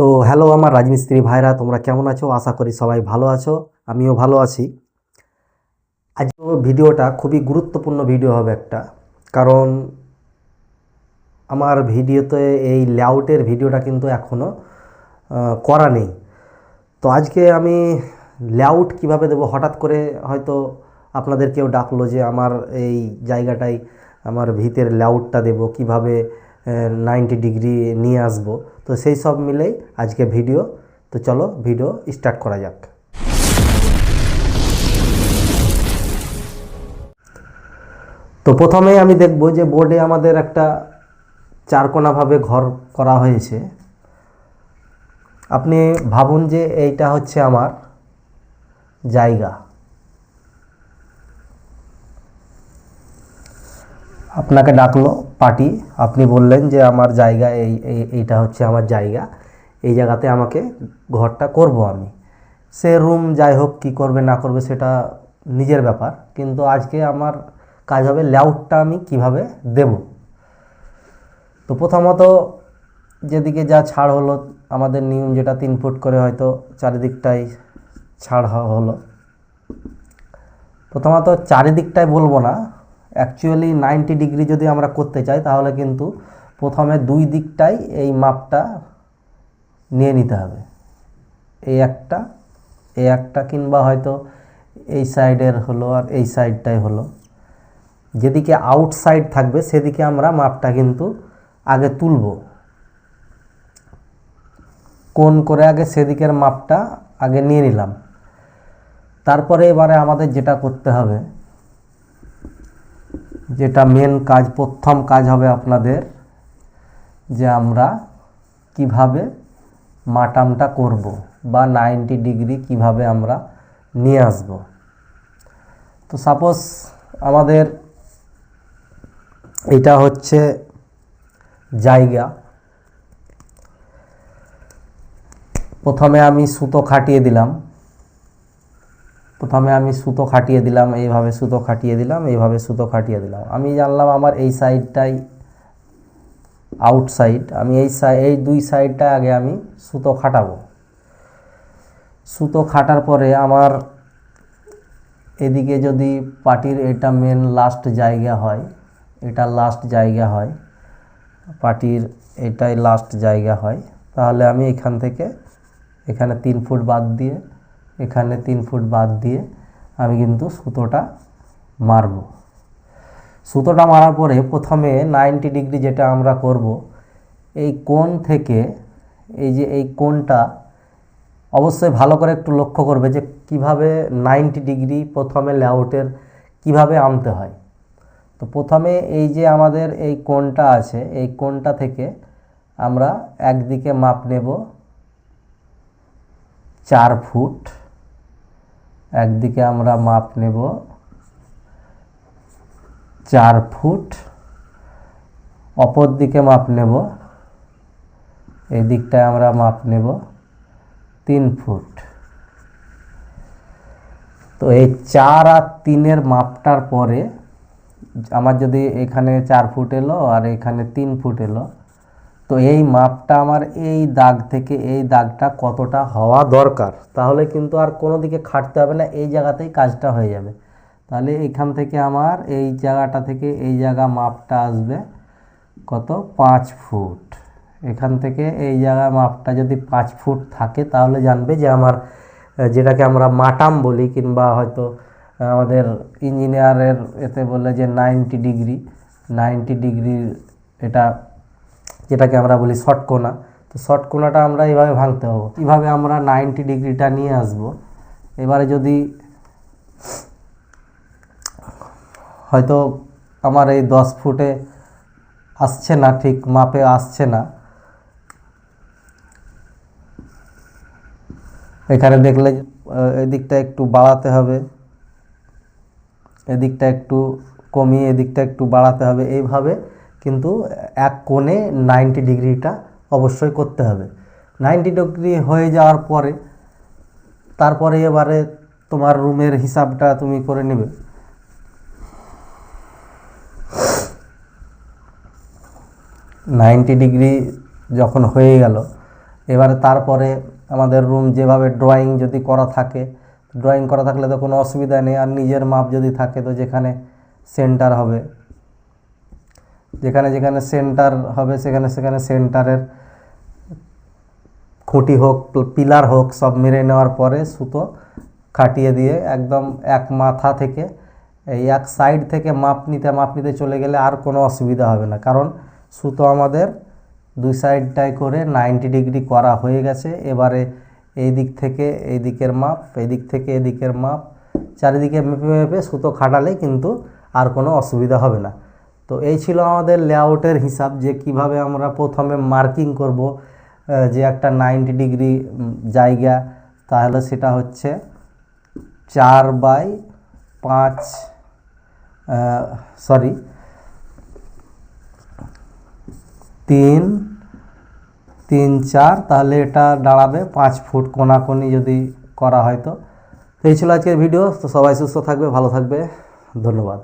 তো হ্যালো আমার রাজমিস্ত্রি ভাইরা, তোমরা কেমন আছো? আশা করি সবাই ভালো আছো, আমিও ভালো আছি। আজকে ভিডিওটা খুবই গুরুত্বপূর্ণ ভিডিও হবে একটা, কারণ আমার ভিডিওতে এই লেআউটের ভিডিওটা কিন্তু এখনও করা নেই। তো আজকে আমি লেআউট কীভাবে দেবো? হঠাৎ করে হয়তো আপনাদের কেউ ডাকলো যে, আমার এই জায়গাটায় আমার ভিতের লেআউটটা দেবো, কীভাবে নাইনটি ডিগ্রি নিয়ে আসব। তো সেই সব মিলেই আজকে ভিডিও। তো চলো ভিডিও স্টার্ট করা যাক। তো প্রথমেই আমি দেখব যে বোর্ডে আমাদের একটা চারকোনাভাবে ঘর করা হয়েছে। আপনি ভাবুন যে এইটা হচ্ছে আমার জায়গা। আপনাকে ডাকলো পার্টি। আপনি বললেন যে আমার জায়গা এই, এই- এইটা হচ্ছে আমার জায়গা। এই জায়গাতে আমাকে ঘরটা করব আমি। সে রুম যাই হোক, কী করবে, না করবে, সেটা নিজের ব্যাপার। কিন্তু আজকে আমার কাজ হবে লেআউটটা আমি কীভাবে দেব? তো প্রথমত যেদিকে যা ছাড় হলো, আমাদের নিয়ম যেটা, তিন ফুট করে হয়তো চারিদিকটাই ছাড় হলো। প্রথমত চারিদিকটাই বলব না অ্যাকচুয়ালি নাইনটি ডিগ্রি যদি আমরা করতে চাই, তাহলে কিন্তু প্রথমে দুই দিকটাই এই মাপটা নিয়ে নিতে হবে। এই একটা এই একটা কিংবা হয়তো এই সাইডের হলো আর এই সাইডটাই হলো। যেদিকে আউটসাইড থাকবে, সেদিকে আমরা মাপটা কিন্তু আগে তুলব। কোন করে আগে সেদিকের মাপটা আগে নিয়ে নিলাম। তারপরে এবারে আমাদের যেটা করতে হবে যেটা মেন কাজ, প্রথম কাজ হবে আপনাদের যে আমরা কীভাবে মাটামটা করব বা নাইনটি ডিগ্রি কীভাবে আমরা নিয়ে আসব। তো সাপোজ আমাদের এটা হচ্ছে জায়গা। প্রথমে আমি সুতো খাটিয়ে দিলাম। প্রথমে আমি সুতো খাটিয়ে দিলাম, এইভাবে সুতো খাটিয়ে দিলাম, এইভাবে সুতো খাটিয়ে দিলাম। আমি জানলাম আমার এই সাইডটাই আউটসাইড আমি এই সাই এই দুই সাইডটা আগে আমি সুতো খাটাবো। সুতো খাটার পরে আমার এদিকে যদি পাটির এটা মেন লাস্ট জায়গা হয়, এটা লাস্ট জায়গা হয়, পাটির এটাই লাস্ট জায়গা হয়, তাহলে আমি এখান থেকে এখানে তিন ফুট বাদ দিয়ে এখানে তিন ফুট বাদ দিয়ে আমি কিন্তু সুতোটা মারব। সুতোটা মারার পরে প্রথমে নাইনটি ডিগ্রি যেটা আমরা করব, এই কোণ থেকে এই যে এই কোণটা অবশ্যই ভালো করে একটু লক্ষ্য করবে যে কীভাবে নাইনটি ডিগ্রি প্রথমে লেআউটের কীভাবে আনতে হয়। তো প্রথমে এই যে আমাদের এই কোণটা আছে, এই কোণটা থেকে আমরা একদিকে মাপ নেব চার ফুট। একদিকে আমরা মাপ নেব চার ফুট অপর দিকে মাপ নেব এই দিকটায় আমরা মাপ নেব তিন ফুট। তো এই চার আর তিনের মাপটার পরে আমার যদি এখানে চার ফুট এলো আর এখানে তিন ফুট এলো তো এই মাপটা আমার এই দাগ থেকে এই দাগটা কতটা হওয়া দরকার? তাহলে কিন্তু আর কোনো দিকে খাটতে হবে না, এই জায়গাতেই কাজটা হয়ে যাবে। তাহলে এখান থেকে আমার এই জায়গাটা থেকে এই জায়গা মাপটা আসবে কত? পাঁচ ফুট। এখান থেকে এই জায়গায় মাপটা যদি পাঁচ ফুট থাকে, তাহলে জানবে যে আমার যেটাকে আমরা মাটাম বলি কিংবা হয়তো আমাদের ইঞ্জিনিয়ারের এতে বলে যে নাইনটি ডিগ্রি, নাইনটি ডিগ্রির এটা যেটাকে আমরা বলি শর্ট কোনা। তো শর্ট কোনাটা আমরা এইভাবে ভাঙতে হব। কীভাবে আমরা নাইনটি ডিগ্রিটা নিয়ে আসব। এবারে যদি হয়তো আমার এই দশ ফুটে আসছে না, ঠিক মাপে আসছে না। এখানে দেখলে এদিকটা একটু বাড়াতে হবে। এদিকটা একটু কমিয়ে এদিকটা একটু বাড়াতে হবে। এইভাবে কিন্তু এক কোণে নাইনটি ডিগ্রিটা অবশ্যই করতে হবে। নাইনটি ডিগ্রি হয়ে যাওয়ার পরে, তারপরে এবারে তোমার রুমের হিসাবটা তুমি করে নেবে। নাইনটি ডিগ্রি যখন হয়ে গেল, এবারে তারপরে আমাদের রুম যেভাবে ড্রয়িং যদি করা থাকে, ড্রয়িং করা থাকলে তো কোনো অসুবিধা নেই। আর নিজের মাপ যদি থাকে, তো যেখানে সেন্টার হবে যেখানে যেখানে সেন্টার হবে, সেখানে সেখানে সেন্টারের খুঁটি হোক পিলার হোক, সব মেরে নেওয়ার পরে সুতো খাটিয়ে দিয়ে একদম এক মাথা থেকে, এই এক সাইড থেকে মাপ নিতে মাপ নিতে চলে গেলে আর কোনো অসুবিধা হবে না। কারণ সুতো আমাদের দুই সাইডটায় করে নাইনটি ডিগ্রি করা হয়ে গেছে। এবারে এই দিক থেকে এই দিকের মাপ, এই দিক থেকে এদিকের মাপ, চারিদিকে মেপে মেপে সুতো খাটালে কিন্তু আর কোনো অসুবিধা হবে না। তো এই ছিল আমাদের লেআউটের হিসাব যে কীভাবে আমরা প্রথমে মার্কিং করব যে একটা নাইনটি ডিগ্রি জায়গা। তাহলে সেটা হচ্ছে চার বাই পাঁচ সরি তিন তিন চার। তাহলে এটা দাঁড়াবে পাঁচ ফুট কোনাকুনি যদি করা হয় তো এই ছিল আজকের ভিডিও। তো সবাই সুস্থ থাকবে, ভালো থাকবে। ধন্যবাদ।